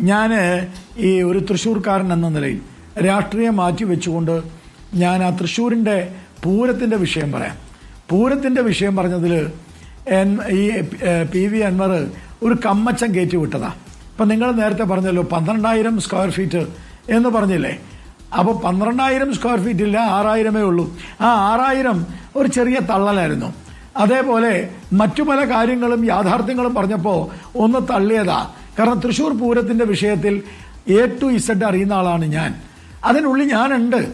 ഞാൻ ഈ ഒരു തൃശ്ശൂർക്കാരൻ എന്ന നിലയിൽ രാഷ്ട്രീയം മാറ്റി വെച്ചുകൊണ്ട് ഞാൻ ആ തൃശ്ശൂരിന്റെ പൂരത്തിന്റെ വിഷയം പറയാം. പൂരത്തിന്റെ വിഷയം പറഞ്ഞതിൽ ഈ പി വി അൻവർ ഒരു കമ്മച്ചം കയറ്റി വിട്ടതാ. ഇപ്പം നിങ്ങൾ നേരത്തെ പറഞ്ഞല്ലോ പന്ത്രണ്ടായിരം സ്ക്വയർ ഫീറ്റ് എന്ന് പറഞ്ഞില്ലേ? അപ്പോൾ പന്ത്രണ്ടായിരം സ്ക്വയർ ഫീറ്റ് ഇല്ല ആറായിരമേ ഉള്ളൂ. ആ ആറായിരം ഒരു ചെറിയ തള്ളലായിരുന്നു. അതേപോലെ മറ്റു പല കാര്യങ്ങളും യാഥാർത്ഥ്യങ്ങളും പറഞ്ഞപ്പോൾ ഒന്ന് തള്ളിയതാ. കാരണം തൃശ്ശൂർ പൂരത്തിന്റെ വിഷയത്തിൽ എ ടു ഇസഡ് അറിയുന്ന ആളാണ് ഞാൻ. അതിനുള്ളിൽ ഞാനുണ്ട്.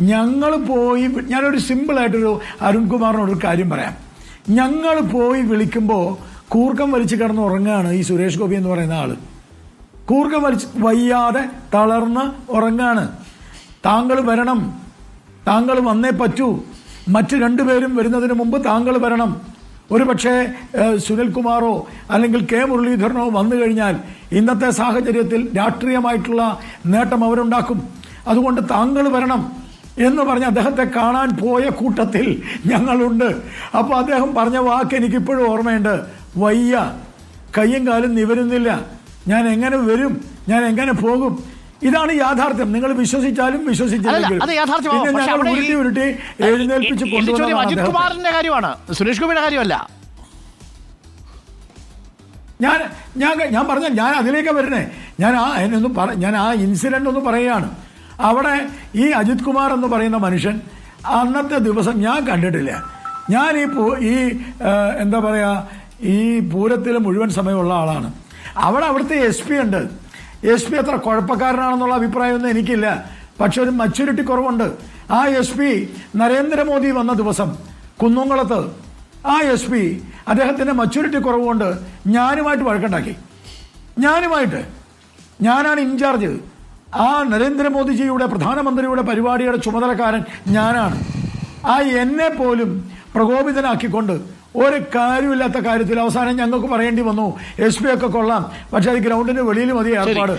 ഞങ്ങൾ പോയി ഞാനൊരു സിമ്പിളായിട്ടൊരു അരുൺകുമാറിനോടൊരു കാര്യം പറയാം. ഞങ്ങൾ പോയി വിളിക്കുമ്പോൾ കൂർക്കം വലിച്ച് കിടന്ന് ഉറങ്ങുകയാണ് ഈ സുരേഷ് ഗോപി എന്ന് പറയുന്ന ആൾ കൂർക്കം വലിച്ച് വയ്യാതെ തളർന്ന് ഉറങ്ങാണ്. താങ്കൾ വരണം. താങ്കൾ വന്നേ പറ്റൂ. മറ്റ് രണ്ടുപേരും വരുന്നതിന് മുമ്പ് താങ്കൾ വരണം. ഒരു പക്ഷേ സുനിൽകുമാറോ അല്ലെങ്കിൽ കെ മുരളീധരനോ വന്നു കഴിഞ്ഞാൽ ഇന്നത്തെ സാഹചര്യത്തിൽ രാഷ്ട്രീയമായിട്ടുള്ള നേട്ടം അവരുണ്ടാക്കും. അതുകൊണ്ട് താങ്കൾ വരണം എന്ന് പറഞ്ഞ് അദ്ദേഹത്തെ കാണാൻ പോയ കൂട്ടത്തിൽ ഞങ്ങളുണ്ട്. അപ്പോൾ അദ്ദേഹം പറഞ്ഞ വാക്ക് എനിക്കിപ്പോഴും ഓർമ്മയുണ്ട്. വയ്യ. കയ്യും കാലും നിവരുന്നില്ല. ഞാൻ എങ്ങനെ വരും? ഞാൻ എങ്ങനെ പോകും? ഇതാണ് യാഥാർത്ഥ്യം. നിങ്ങൾ വിശ്വസിച്ചാലും അജിത് കുമാറിന്റെ കാര്യമാണ്. സുരേഷ് ഗോപിയുടെ കാര്യമല്ല. ഞാൻ ഞാൻ ഞാൻ പറഞ്ഞ ഞാൻ അതിലേക്ക് വരണേ. ഞാൻ ആ എന്നൊന്നും പറ ഞാൻ ആ ഇൻസിഡന്റ് ഒന്ന് പറയുകയാണ്. അവിടെ ഈ അജിത് കുമാർ എന്ന് പറയുന്ന മനുഷ്യൻ അന്നത്തെ ദിവസം ഞാൻ കണ്ടിട്ടില്ല. ഞാൻ ഈ പൂ- ഈ എന്താ പറയുക ഈ പൂരത്തിൽ മുഴുവൻ സമയമുള്ള ആളാണ്. അവിടെ അവിടുത്തെ എസ് പി ഉണ്ട്. എസ് പി അത്ര കുഴപ്പക്കാരനാണെന്നുള്ള അഭിപ്രായമൊന്നും എനിക്കില്ല. പക്ഷെ ഒരു മച്യൂരിറ്റി കുറവുണ്ട്. ആ എസ് പി നരേന്ദ്രമോദി വന്ന ദിവസം കുന്നുംകുളത്ത് ആ എസ് പി അദ്ദേഹത്തിന്റെ മച്യൂരിറ്റി കുറവുകൊണ്ട് ഞാനുമായിട്ട് വഴക്കുണ്ടാക്കി. ഞാനുമായിട്ട് ഞാനാണ് ഇൻചാർജ് ആ നരേന്ദ്രമോദിജിയുടെ പ്രധാനമന്ത്രിയുടെ പരിപാടിയുടെ ചുമതലക്കാരൻ ഞാനാണ്. ആ എന്നെ പോലും പ്രകോപിതനാക്കിക്കൊണ്ട് ഒരു കാര്യമില്ലാത്ത കാര്യത്തിൽ അവസാനം ഞങ്ങൾക്ക് പറയേണ്ടി വന്നു. എസ് പി ഒക്കെ കൊള്ളാം. പക്ഷെ അത് ഗ്രൗണ്ടിന്റെ വെളിയിൽ മതി ഏർപ്പാട്.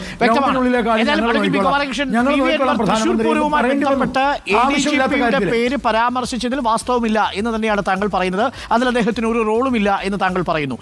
പേര് പരാമർശിച്ചതിൽ വാസ്തവമില്ല എന്ന് തന്നെയാണ് താങ്കൾ പറയുന്നത്. അതിൽ അദ്ദേഹത്തിന് ഒരു റോളുമില്ല എന്ന് താങ്കൾ പറയുന്നു.